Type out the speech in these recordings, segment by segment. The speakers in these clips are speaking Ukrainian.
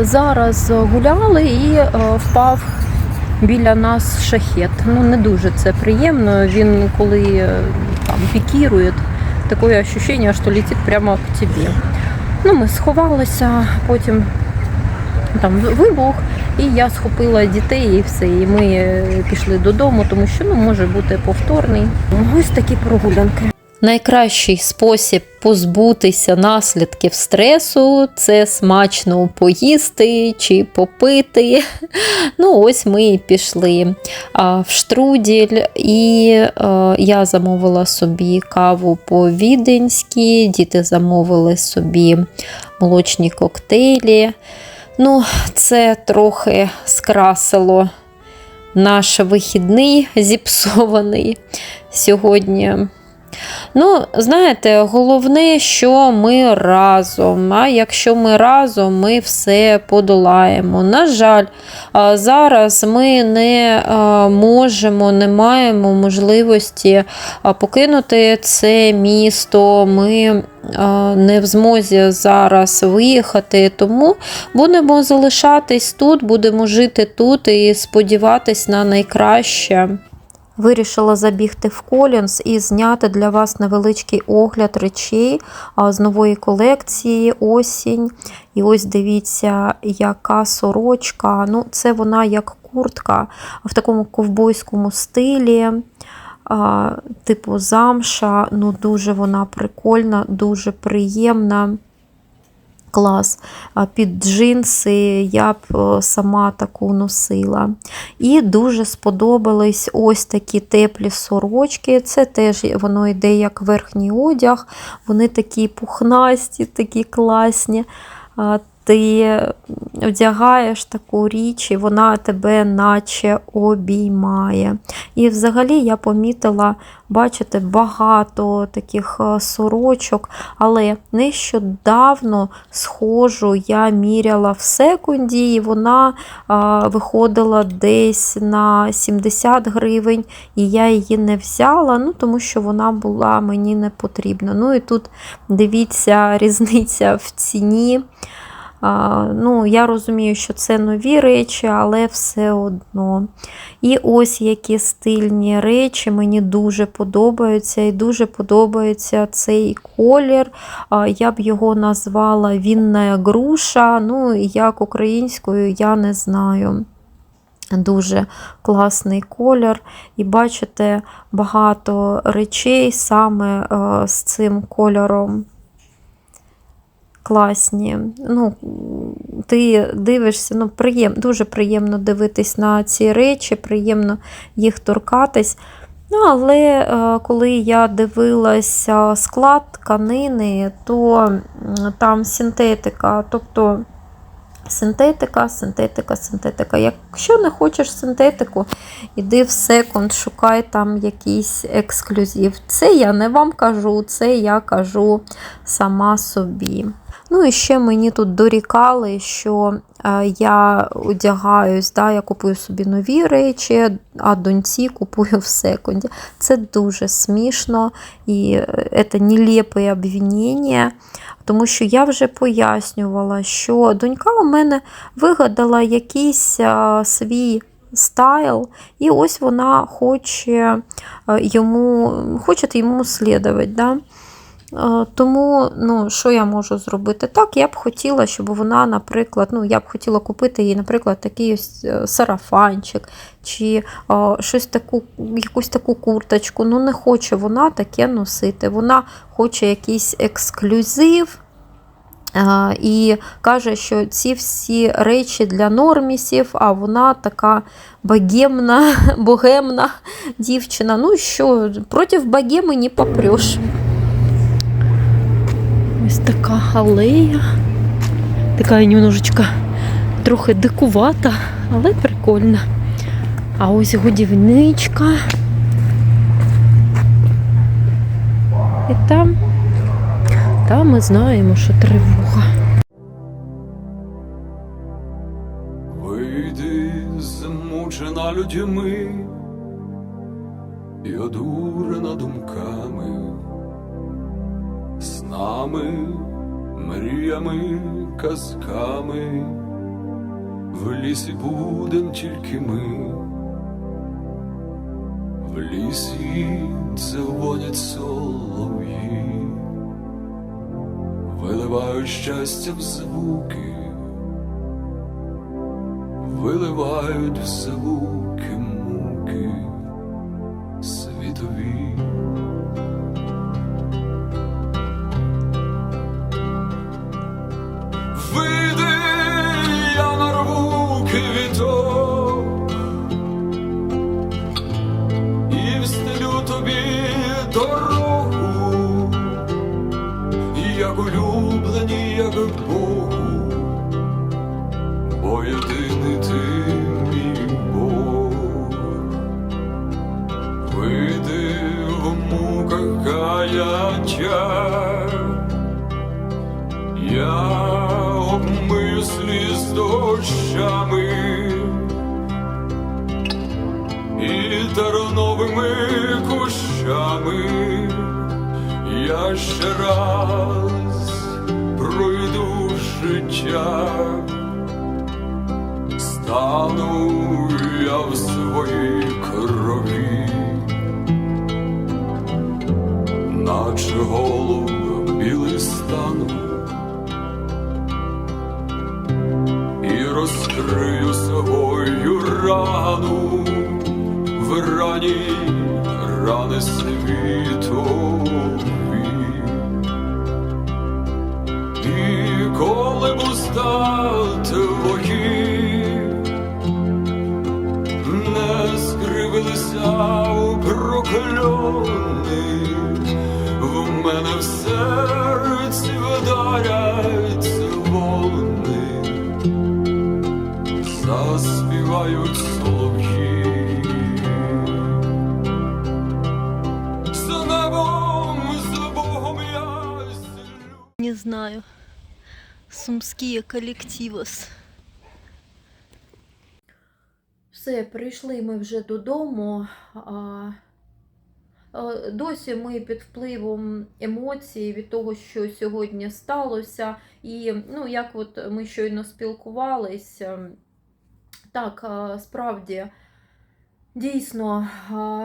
Зараз гуляли і е, впав біля нас шахет. Ну не дуже це приємно. Він коли е, там пікірує, таке відчуття, що летить прямо к тобі. Ну, ми сховалися, потім там вибух, і я схопила дітей і все. І ми е, пішли додому, тому що ну, може бути повторний. Ось такі прогулянки. Найкращий спосіб позбутися наслідків стресу це смачно поїсти чи попити. Ну, ось ми і пішли в штруділь, і е, я замовила собі каву по-віденськи, діти замовили собі молочні коктейлі. Ну, це трохи скрасило наш вихідний зіпсований сьогодні. Ну, знаєте, головне, що ми разом. А якщо ми разом, ми все подолаємо. На жаль, зараз ми не можемо, не маємо можливості покинути це місто. Ми не в змозі зараз виїхати, тому будемо залишатись тут, будемо жити тут і сподіватись на найкраще. Вирішила забігти в Колінс і зняти для вас невеличкий огляд речей з нової колекції осінь. І ось дивіться, яка сорочка. Ну, Це вона як куртка в такому ковбойському стилі. Типу замша. Ну, Дуже вона прикольна, дуже приємна. Клас. Під джинси я б е, сама таку носила. І дуже сподобались ось такі теплі сорочки. Це теж воно йде як верхній одяг. Вони такі пухнасті, такі класні. Ти вдягаєш таку річ, і вона тебе наче обіймає. І взагалі я помітила, бачите, багато таких е, сорочок, але нещодавно схожу я міряла в секунді, і вона а, виходила десь на 70 гривень, і я її не взяла, ну, тому що вона була мені не потрібна. Ну і тут дивіться, різниця в ціні. Ну, Я розумію, що це нові речі, але все одно. І ось які стильні речі мені дуже подобаються. І дуже подобається цей колір. Я б його назвала вінна груша. Ну, як українською, я не знаю. Дуже класний колір. І бачите, багато речей саме е, з цим кольором класні. Ну, Ти дивишся, ну, приєм, дуже приємно дивитись на ці речі, приємно їх торкатись. Ну, Але е, коли я дивилася склад тканини, то там синтетика, тобто синтетика, синтетика, синтетика. Якщо не хочеш синтетику, іди в секунд, шукай там якийсь ексклюзив. Це я не вам кажу, це я кажу сама собі. Ну і ще мені тут дорікали, що е, я одягаюсь, да, я купую собі нові речі, а доньці купую в секунді. Це дуже смішно і е, це нелепе обвинення, тому що я вже пояснювала, що донька у мене вигадала якийсь а, свій стайл, і ось вона хоче е, йому, хоче йому слідувати. Да? Е, Тому, ну, що я можу зробити? Так, я б хотіла, щоб вона, наприклад, ну, я б хотіла купити їй, наприклад, такий ось е, сарафанчик, чи е, щось таку, якусь таку курточку. Ну, не хоче вона таке носити. Вона хоче якийсь ексклюзив. І каже, що ці всі речі для нормісів, а вона така богемна, богемна дівчина. Ну що, проти богеми не попреш. Ось така алея. Така немножечко трохи дикувата, але прикольна. А ось годівничка. І там, там ми знаємо, що тривога. Вийди, змучена людьми і одурена думками, снами, мріями, казками, в лісі будем тільки ми, в лісі дзвонять солов'ї, виливають щастя в звуки. Виливають в звуки я обмию сліз дощами і терновими кущами я ще раз пройду життя. Стану я в своїй наче голуб білий стану, і розкрию свою рану в рані рани світові. І коли б уста твої не скривилися у прокльони, в мене в серці вдарять дзвони, заспівають солов'ї. З небом, з Богом я. Не знаю. Сумські колективос. Все, прийшли ми вже додому. А, Досі ми під впливом емоцій від того, що сьогодні сталося. І ну, як от ми щойно спілкувалися, так, справді. Дійсно,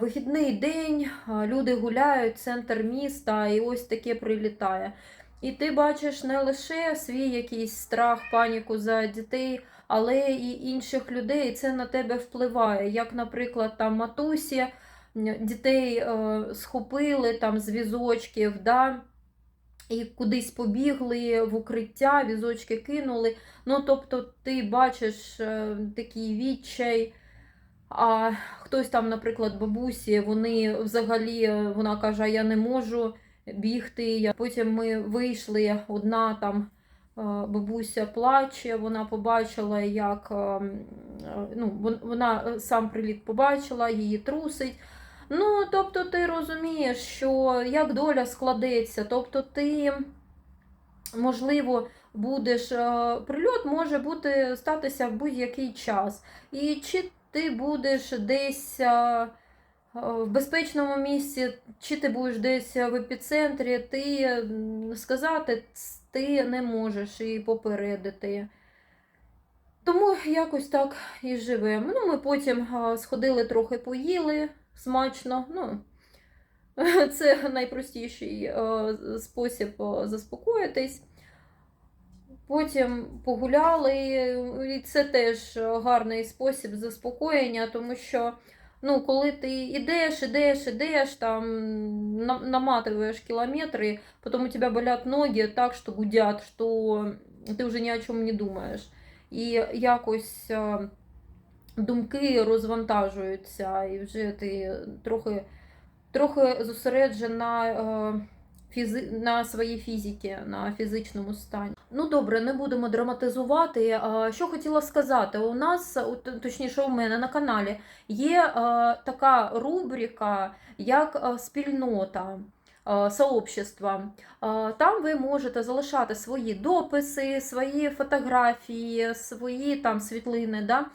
вихідний день, люди гуляють, центр міста, і ось таке прилітає. І ти бачиш не лише свій якийсь страх, паніку за дітей, але і інших людей. І Це на тебе впливає. Як, наприклад, там матусі дітей е, схопили там з візочків, да, і кудись побігли в укриття, візочки кинули. Ну, тобто, ти бачиш е, такий відчай. А хтось там, наприклад, бабусі, вони взагалі, е, вона каже, «А я не можу бігти. Потім ми вийшли, одна там бабуся плаче, вона побачила, як е, м, е, ну, вона сам приліт побачила, її трусить. Ну, тобто, ти розумієш, що як доля складеться, тобто ти можливо, будеш е, прильот, може бути статися в будь-який час. І чи ти будеш десь е, е, в безпечному місці, чи ти будеш десь в епіцентрі, ти сказати ти не можеш і попередити. Тому якось так і живемо. Ну, ми потім сходили трохи поїли смачно. Ну, це найпростіший е, спосіб е, заспокоїтись. Потім погуляли, і це теж гарний спосіб заспокоєння, тому що ну, коли ти йдеш, ідеш, ідеш, там на- наматываешь кілометри, потім у тебе болять ноги так, що гудять, що ти вже ні о чому не думаєш. І якось е, думки розвантажуються, і вже ти трохи, трохи зосереджена на, е, фізи... на своїй фізиці, на фізичному стані. Ну добре, не будемо драматизувати. Що хотіла сказати, у нас, точніше, у мене на каналі є е, така рубрика, як е, спільнота. Е, Сообщества. Е, Там ви можете залишати свої дописи, свої фотографії, свої там світлини, да?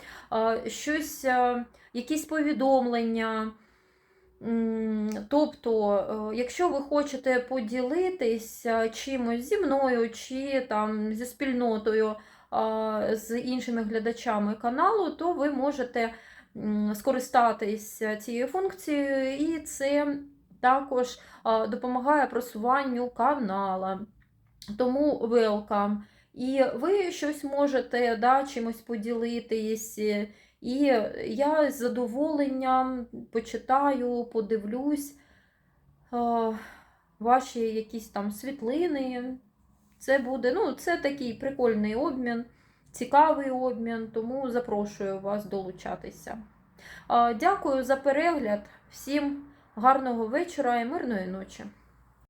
е, щось, якісь повідомлення. Тобто, якщо ви хочете поділитися чимось зі мною чи там зі спільнотою, з іншими глядачами каналу, то ви можете скористатися цією функцією, і це також допомагає просуванню канала. Тому welcome. І ви щось можете да, чимось поділитись. І я з задоволенням почитаю, подивлюсь е, ваші якісь там світлини. Це буде, ну, це такий прикольний обмін, цікавий обмін, тому запрошую вас долучатися. Е, Дякую за перегляд. Всім гарного вечора і мирної ночі.